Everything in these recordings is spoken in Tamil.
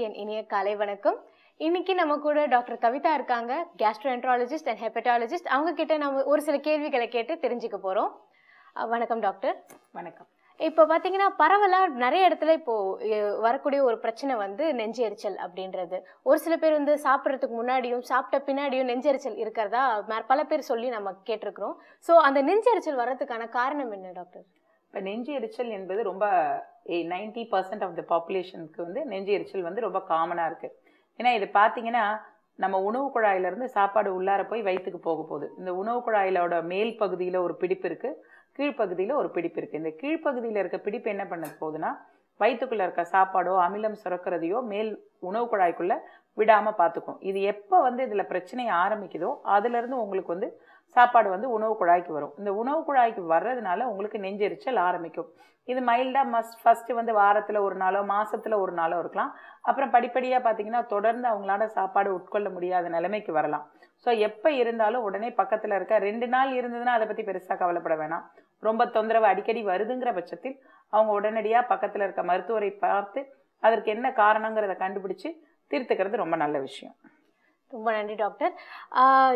என் இனிய காலை வணக்கம். இன்னைக்கு நம்ம கூட டாக்டர் கவிதா இருக்காங்க. கேஸ்ட்ரோஎன்ட்ராலஜிஸ்ட் அண்ட் ஹெப்படாலஜிஸ்ட் அவங்க கிட்ட நம்ம ஒரு சில கேள்விகளை கேட்டு தெரிஞ்சுக்க போறோம். வணக்கம் டாக்டர். வணக்கம். இப்போ பார்த்தீங்கன்னா பரவலாக நிறைய இடத்துல இப்போ அஹ், வரக்கூடிய ஒரு பிரச்சனை வந்து நெஞ்சு எரிச்சல் அப்படின்றது. ஒரு சில பேர் வந்து சாப்பிட்றதுக்கு முன்னாடியும் சாப்பிட்ட பின்னாடியும் நெஞ்செரிச்சல் இருக்கிறதா பல பேர் சொல்லி நம்ம கேட்டிருக்கிறோம். ஸோ அந்த நெஞ்செரிச்சல் வர்றதுக்கான காரணம் என்ன டாக்டர்? இப்போ நெஞ்சு எரிச்சல் என்பது ரொம்ப நைன்டி பர்சன்ட் ஆஃப் த பாப்புலேஷனுக்கு வந்து நெஞ்சு எரிச்சல் வந்து ரொம்ப காமனாக இருக்குது ஏன்னா இது பார்த்தீங்கன்னா நம்ம உணவு குழாயிலேருந்து சாப்பாடு உள்ளார போய் வயிற்றுக்கு போக போகுது. இந்த உணவு குழாயிலோட மேல் பகுதியில் ஒரு பிடிப்பு இருக்குது கீழ்ப்பகுதியில் ஒரு பிடிப்பு இருக்குது இந்த கீழ்ப்பகுதியில் இருக்க பிடிப்பு என்ன பண்ண போகுதுன்னா வயிற்றுக்குள்ளே இருக்க சாப்பாடோ அமிலம் சுரக்கிறதையோ மேல் உணவு குழாய்க்குள்ளே விடாமல் பார்த்துக்கும் இது எப்போ வந்து இதில் பிரச்சனை ஆரம்பிக்குதோ அதுலேருந்து உங்களுக்கு வந்து சாப்பாடு வந்து உணவு குழாய்க்கு வரும். இந்த உணவு குழாய்க்கு வர்றதுனால உங்களுக்கு நெஞ்செரிச்சல் ஆரம்பிக்கும். இது மைல்டாக மஸ்ட் ஃபஸ்ட்டு வந்து வாரத்தில் ஒரு நாளோ மாதத்தில் ஒரு நாளோ இருக்கலாம். அப்புறம் படிப்படியாக பார்த்தீங்கன்னா தொடர்ந்து அவங்களால சாப்பாடு உட்கொள்ள முடியாத நிலைமைக்கு வரலாம். ஸோ எப்போ இருந்தாலும் உடனே பக்கத்தில் இருக்க ரெண்டு நாள் இருந்ததுன்னா அதை பற்றி பெருசாக கவலைப்பட வேணாம். ரொம்ப தொந்தரவு அடிக்கடி வருதுங்கிற பட்சத்தில் அவங்க உடனடியாக பக்கத்தில் இருக்க மருத்துவரை பார்த்து அதற்கு என்ன காரணங்கிறத கண்டுபிடிச்சு தீர்த்துக்கிறது ரொம்ப நல்ல விஷயம். ரொம்ப நன்றி டாக்டர்.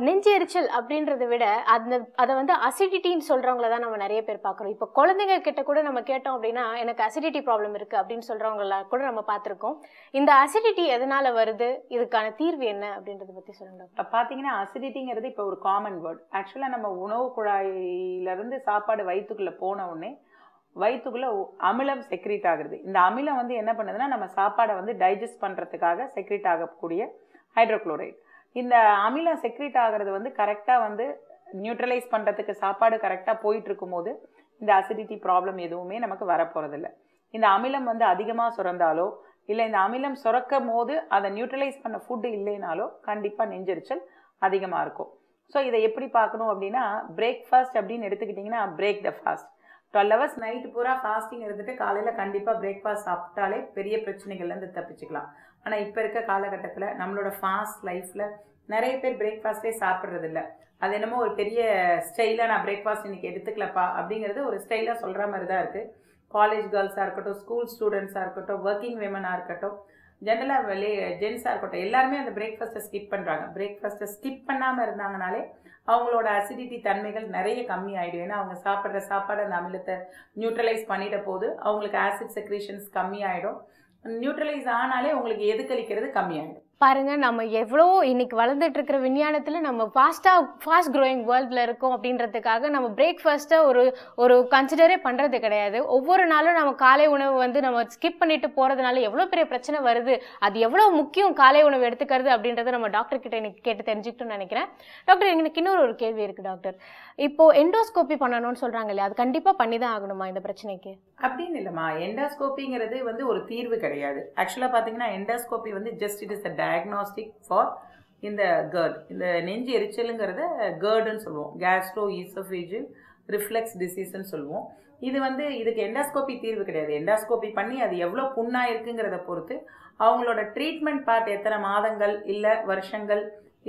நெஞ்சு எரிச்சல் அப்படின்றத விட அந்த அதை வந்து அசிடிட்டின்னு சொல்கிறவங்கள தான் நம்ம நிறைய பேர் பார்க்குறோம். இப்போ குழந்தைங்க கிட்ட கூட நம்ம கேட்டோம் அப்படின்னா எனக்கு அசிடிட்டி ப்ராப்ளம் இருக்குது அப்படின்னு சொல்கிறவங்களா கூட நம்ம பார்த்துருக்கோம். இந்த அசிடிட்டி எதனால் வருது? இதுக்கான தீர்வு என்ன அப்படின்றத பற்றி சொல்லுங்க டாக்டர். இப்போ பார்த்தீங்கன்னா அசிடிட்டிங்கிறது இப்போ ஒரு காமன் வேர்ட் ஆக்சுவலாக நம்ம உணவு குழாயிலிருந்து சாப்பாடு வயிற்றுக்குள்ளே போன உடனே வயிற்றுக்குள்ளே அமிலம் செக்ரீட் ஆகுது இந்த அமிலம் வந்து என்ன பண்ணுதுன்னா நம்ம சாப்பாடை வந்து டைஜஸ்ட் பண்ணுறதுக்காக செக்ரீட் ஆகக்கூடிய ஹைட்ரோக்ளோரைட் இந்த அமிலம் செக்ரேட் ஆகிறது வந்து கரெக்டாக வந்து நியூட்ரலைஸ் பண்ணுறதுக்கு சாப்பாடு கரெக்டாக போயிட்டு இருக்கும்போது இந்த அசிடிட்டி ப்ராப்ளம் எதுவுமே நமக்கு வரப்போகிறதில்ல இந்த அமிலம் வந்து அதிகமாக சுரந்தாலோ இல்லை இந்த அமிலம் சுரக்கும் போது அதை நியூட்ரலைஸ் பண்ண ஃபுட்டு இல்லைனாலோ கண்டிப்பாக நெஞ்செரிச்சல் அதிகமாக இருக்கும். ஸோ இதை எப்படி பார்க்கணும் அப்படின்னா பிரேக்ஃபாஸ்ட் அப்படின்னு எடுத்துக்கிட்டிங்கன்னா break the fast twelve hours night பூரா ஃபாஸ்டிங் இருந்துட்டு காலையில் கண்டிப்பாக பிரேக்ஃபாஸ்ட் சாப்பிட்டாலே பெரிய பிரச்சனைகள்லேருந்து தப்பிச்சுக்கலாம். ஆனால் இப்போ இருக்க காலகட்டத்தில் நம்மளோட ஃபாஸ்ட் லைஃப்பில் நிறைய பேர் பிரேக்ஃபாஸ்ட்டே சாப்பிட்றதில்ல. அது என்னமோ ஒரு பெரிய ஸ்டைலாக நான் பிரேக்ஃபாஸ்ட் இன்றைக்கி எடுத்துக்கலப்பா அப்படிங்கிறது ஒரு ஸ்டைலாக சொல்கிற மாதிரி தான் இருக்குது காலேஜ் கேர்ள்ஸாக இருக்கட்டும் ஸ்கூல் ஸ்டூடெண்ட்ஸாக இருக்கட்டும் ஒர்க்கிங் விமனாக இருக்கட்டும் ஜென்ரலாக வெளி ஜென்ஸாக இருக்கட்டும் எல்லாருமே அந்த பிரேக்ஃபாஸ்ட்டை ஸ்கிப் பண்ணுறாங்க பிரேக்ஃபாஸ்ட்டை ஸ்கிப் பண்ணாமல் இருந்தாங்கனாலே அவங்களோட அசிடிட்டி தன்மைகள் நிறைய கம்மி ஆகிடும் ஏன்னா அவங்க சாப்பிட்ற சாப்பாடு அந்த அமிலத்தை நியூட்ரலைஸ் பண்ணிட்ட போது அவங்களுக்கு ஆசிட் செக்ரேஷன்ஸ் கம்மி ஆகிடும் நியூட்ரலைஸ் ஆனாலே உங்களுக்கு எது கழிக்கிறது கம்மியாகிடும் பாருங்க நம்ம எவ்வளோ இன்னைக்கு வளர்ந்துட்டு இருக்கிற விஞ்ஞானத்தில் நம்ம ஃபாஸ்ட்டாக ஃபாஸ்ட் க்ரோயிங் வேர்ல்டில் இருக்கோம் அப்படின்றதுக்காக நம்ம பிரேக்ஃபாஸ்ட்டை ஒரு ஒரு கன்சிடரே பண்ணுறது கிடையாது. ஒவ்வொரு நாளும் நம்ம காலை உணவு வந்து நம்ம ஸ்கிப் பண்ணிட்டு போகிறதுனால எவ்வளோ பெரிய பிரச்சனை வருது அது எவ்வளோ முக்கியம் காலை உணவு எடுத்துக்கிறது அப்படின்றத நம்ம டாக்டர் கிட்ட இன்னைக்கு கேட்டு தெரிஞ்சுக்கிட்டோம்னு நினைக்கிறேன். டாக்டர் எனக்கு இன்னொரு ஒரு கேள்வி இருக்குது டாக்டர் இப்போ எண்டோஸ்கோப்பி பண்ணணும்னு சொல்கிறாங்க இல்லையா? அது கண்டிப்பாக பண்ணி தான் ஆகணுமா இந்த பிரச்சனைக்கு? அப்படின்னு இல்லைம்மா. எண்டாஸ்கோப்பிங்கிறது வந்து ஒரு தீர்வு கிடையாது. ஆக்சுவலாக பார்த்தீங்கன்னா எண்டாஸ்கோப்பி வந்து just it is a diagnostic for இந்த கேர்ட் இந்த நெஞ்சு எரிச்சலுங்கிறத கேர்டுன்னு சொல்லுவோம். கேஸ்ட்ரோ ஈசோஃபேஜில் ரிஃப்ளெக்ஸ் டிசீஸ்ன்னு சொல்லுவோம். இது வந்து இதுக்கு எண்டாஸ்கோப்பி தீர்வு கிடையாது. எண்டாஸ்கோபி பண்ணி அது எவ்வளோ புண்ணாக இருக்குங்கிறத பொறுத்து அவங்களோட ட்ரீட்மெண்ட் பார்ட் எத்தனை மாதங்கள் இல்லை வருஷங்கள்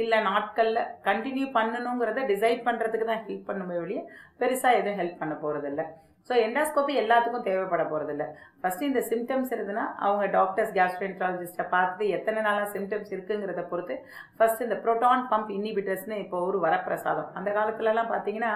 இல்லை நாட்களில் கண்டினியூ பண்ணணுங்கிறத டிசைட் பண்ணுறதுக்கு தான் ஹெல்ப் பண்ணுமே வழியே பெருசாக எதுவும் ஹெல்ப் பண்ண போகிறதில்ல ஸோ எண்டாஸ்கோபி எல்லாத்துக்கும் தேவைப்பட போகிறதில்ல ஃபஸ்ட்டு இந்த சிம்டம்ஸ் இருந்ததுன்னா அவங்க டாக்டர்ஸ் கேஸ்ட்ரென்ட்ராலஜிஸ்ட்டை பார்த்துட்டு எத்தனை நாளாக சிம்டம்ஸ் இருக்குங்கிறத பொறுத்து ஃபஸ்ட் இந்த ப்ரோட்டான் பம்ப் இன்னிபிட்டர்ஸ்னு இப்போ ஒரு வரப்பிரசாதம். அந்த காலத்துலலாம் பார்த்தீங்கன்னா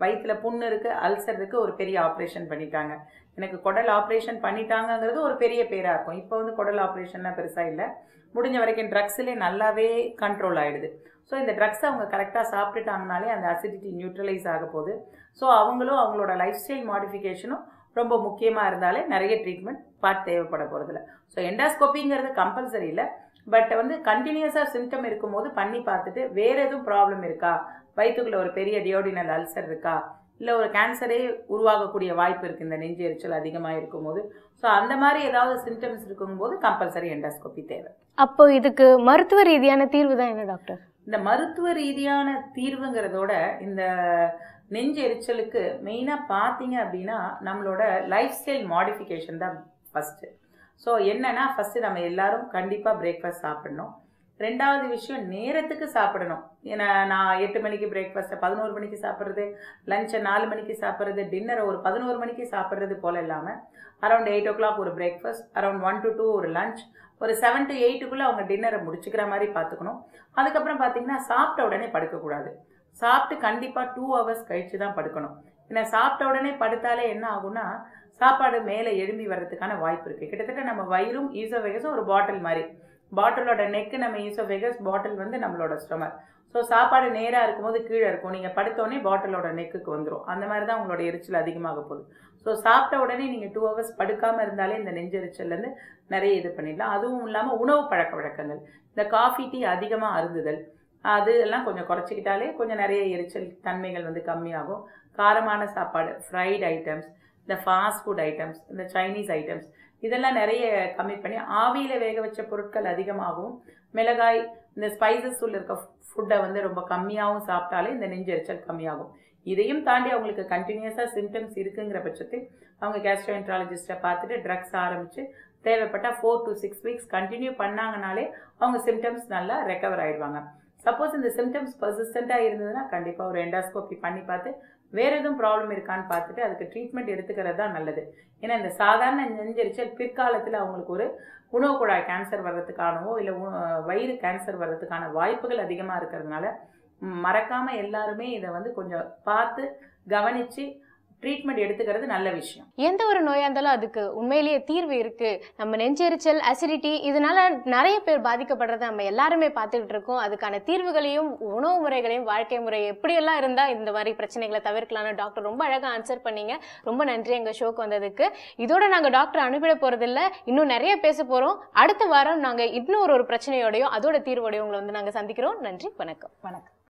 வயிற்றில் புண்ணு இருக்குது அல்சர் இருக்குது ஒரு பெரிய ஆப்ரேஷன் பண்ணிட்டாங்க எனக்கு குடல் ஆப்ரேஷன் பண்ணிட்டாங்கங்கிறது ஒரு பெரிய பேராக இருக்கும். இப்போ வந்து குடல் ஆப்ரேஷன்லாம் பெருசாக இல்லை. முடிஞ்ச வரைக்கும் ட்ரக்ஸ்லேயே நல்லாவே கண்ட்ரோல் ஆகிடுது ஸோ இந்த ட்ரக்ஸ் அவங்க கரெக்டாக சாப்பிட்டுட்டாங்கனாலே அந்த அசிடிட்டி நியூட்ரலைஸ் ஆக போகுது. ஸோ அவங்களும் அவங்களோட லைஃப் ஸ்டைல் மாடிஃபிகேஷனும் ரொம்ப முக்கியமாக இருந்தாலே நிறைய ட்ரீட்மெண்ட் பார்ட் தேவைப்பட போகிறதில்ல ஸோ எண்டாஸ்கோப்பிங்கிறது கம்பல்சரி இல்லை. பட் வந்து கண்டினியூஸாக சிம்டம் இருக்கும்போது பண்ணி பார்த்துட்டு வேறு எதுவும் ப்ராப்ளம் இருக்கா? வயிற்றுக்குள்ளே ஒரு பெரிய டியோடினல் அல்சர் இருக்கா? இல்லை ஒரு கேன்சரே உருவாகக்கூடிய வாய்ப்பு இருக்குது இந்த நெஞ்சு எரிச்சல் அதிகமாக இருக்கும்போது. ஸோ அந்த மாதிரி ஏதாவது சிம்டம்ஸ் இருக்கும்போது கம்பல்சரி எண்டாஸ்கோப்பி தேவை. அப்போ இதுக்கு மருத்துவ ரீதியான தீர்வு தான் என்ன டாக்டர் இந்த மருத்துவ ரீதியான தீர்வுங்கிறதோட இந்த நெஞ்சு எரிச்சலுக்கு மெயினாக பார்த்தீங்க அப்படின்னா நம்மளோட லைஃப் ஸ்டைல் மாடிஃபிகேஷன் தான் ஃபஸ்ட்டு ஸோ என்னன்னா ஃபஸ்ட்டு நம்ம எல்லாரும் கண்டிப்பாக பிரேக்ஃபாஸ்ட் சாப்பிடணும். ரெண்டாவது விஷயம் நேரத்துக்கு சாப்பிடணும். ஏன்னா நான் எட்டு மணிக்கு பிரேக்ஃபாஸ்ட்டை பதினோரு மணிக்கு சாப்பிட்றது லஞ்சை நாலு மணிக்கு சாப்பிட்றது டின்னரை ஒரு பதினோரு மணிக்கு சாப்பிட்றது போல் இல்லாமல் அரௌண்ட் எயிட் ஓ கிளாக் ஒரு breakfast around one to two ஒரு லஞ்ச் ஒரு செவன் டு எயிட்டுக்குள்ளே அவங்க டின்னரை முடிச்சுக்கிற மாதிரி பார்த்துக்கணும். அதுக்கப்புறம் பார்த்தீங்கன்னா சாப்பிட்ட உடனே படுக்கக்கூடாது. சாப்பிட்டு கண்டிப்பாக டூ ஹவர்ஸ் கழித்து தான் படுக்கணும். ஏன்னா சாப்பிட்ட உடனே படுத்தாலே என்ன ஆகும்னா சாப்பாடு மேலே எழும்பி வர்றதுக்கான வாய்ப்பு இருக்குது கிட்டத்தட்ட நம்ம வயிறும் ஈசோவேகஸும் ஒரு பாட்டில் மாதிரி. பாட்டிலோட நெக்கு நம்ம யூஸ் ஆஃப் வெகஸ் பாட்டில் வந்து நம்மளோட ஸ்டொமக் ஸோ சாப்பாடு நேராக இருக்கும்போது கீழே இருக்கும். நீங்கள் படுத்தோடனே பாட்டிலோட நெக்குக்கு வந்துடும் அந்த மாதிரி தான் உங்களோட எரிச்சல் அதிகமாக போகுது. ஸோ சாப்பிட்ட உடனே நீங்கள் டூ ஹவர்ஸ் படுக்காமல் இருந்தாலே இந்த நெஞ்செரிச்சல்லேருந்து நிறைய இது பண்ணிடலாம். அதுவும் இல்லாமல் உணவு பழக்க வழக்கங்கள். இந்த காஃபி டீ அதிகமாக அருந்துதல் அது எல்லாம் கொஞ்சம் குறைச்சிக்கிட்டாலே கொஞ்சம் நிறைய எரிச்சல் தன்மைகள் வந்து கம்மியாகும். காரமான சாப்பாடு ஃப்ரைட் ஐட்டம்ஸ் இந்த ஃபாஸ்ட் ஃபுட் ஐட்டம்ஸ் இந்த சைனீஸ் ஐட்டம்ஸ் இதெல்லாம் நிறைய கம்மி பண்ணி ஆவியில் வேக வச்ச பொருட்கள் அதிகமாகவும் மிளகாய் இந்த ஸ்பைசஸ் உள்ள இருக்க ஃபுட்டை வந்து ரொம்ப கம்மியாகவும் சாப்பிட்டாலே இந்த நெஞ்செரிச்சல் கம்மியாகும். இதையும் தாண்டி அவங்களுக்கு கண்டினியூஸாக சிம்டம்ஸ் இருக்குங்கிற பட்சத்தில் அவங்க கேஸ்ட்ரோஎன்ட்ராலஜிஸ்ட்டை பார்த்துட்டு ட்ரக்ஸ் ஆரம்பித்து தேவைப்பட்டால் four to six weeks continue பண்ணாங்கனாலே அவங்க சிம்டம்ஸ் நல்லா ரெக்கவர் ஆகிடுவாங்க சப்போஸ் இந்த சிம்டம்ஸ் பர்சிஸ்டண்ட்டாக இருந்ததுன்னா கண்டிப்பாக ஒரு எண்டாஸ்கோப்பி பண்ணி பார்த்து வேறு எதுவும் ப்ராப்ளம் இருக்கான்னு பார்த்துட்டு அதுக்கு ட்ரீட்மெண்ட் எடுத்துக்கிறது தான் நல்லது. ஏன்னா இந்த சாதாரண நெஞ்சரிச்சல் பிற்காலத்தில் அவங்களுக்கு ஒரு உணவு குழாய் கேன்சர் வர்றதுக்கானவோ இல்லை வயிறு கேன்சர் வர்றதுக்கான வாய்ப்புகள் அதிகமாக இருக்கிறதுனால மறக்காமல் எல்லாருமே இதை வந்து கொஞ்சம் பார்த்து கவனித்து ட்ரீட்மெண்ட் எடுத்துக்கிறது நல்ல விஷயம். எந்த ஒரு நோயாக இருந்தாலும் அதுக்கு உண்மையிலேயே தீர்வு இருக்கு. நம்ம நெஞ்செரிச்சல் அசிடிட்டி இதனால நிறைய பேர் பாதிக்கப்படுறதை நம்ம எல்லாருமே பார்த்துக்கிட்டு இருக்கோம். அதுக்கான தீர்வுகளையும் உணவு முறைகளையும் வாழ்க்கை முறை எப்படியெல்லாம் இருந்தால் இந்த மாதிரி பிரச்சனைகளை தவிர்க்கலாம்னு டாக்டர் ரொம்ப அழகாக ஆன்சர் பண்ணீங்க. ரொம்ப நன்றி எங்கள் ஷோக்கு வந்ததுக்கு. இதோட நாங்கள் டாக்டர் அனுப்பிட போகிறதில்ல இன்னும் நிறைய பேச போகிறோம் அடுத்த வாரம் நாங்கள் இன்னொரு ஒரு பிரச்சனையோடையும் அதோட தீர்வோடையும் உங்களை வந்து நாங்கள் சந்திக்கிறோம். நன்றி வணக்கம். வணக்கம்.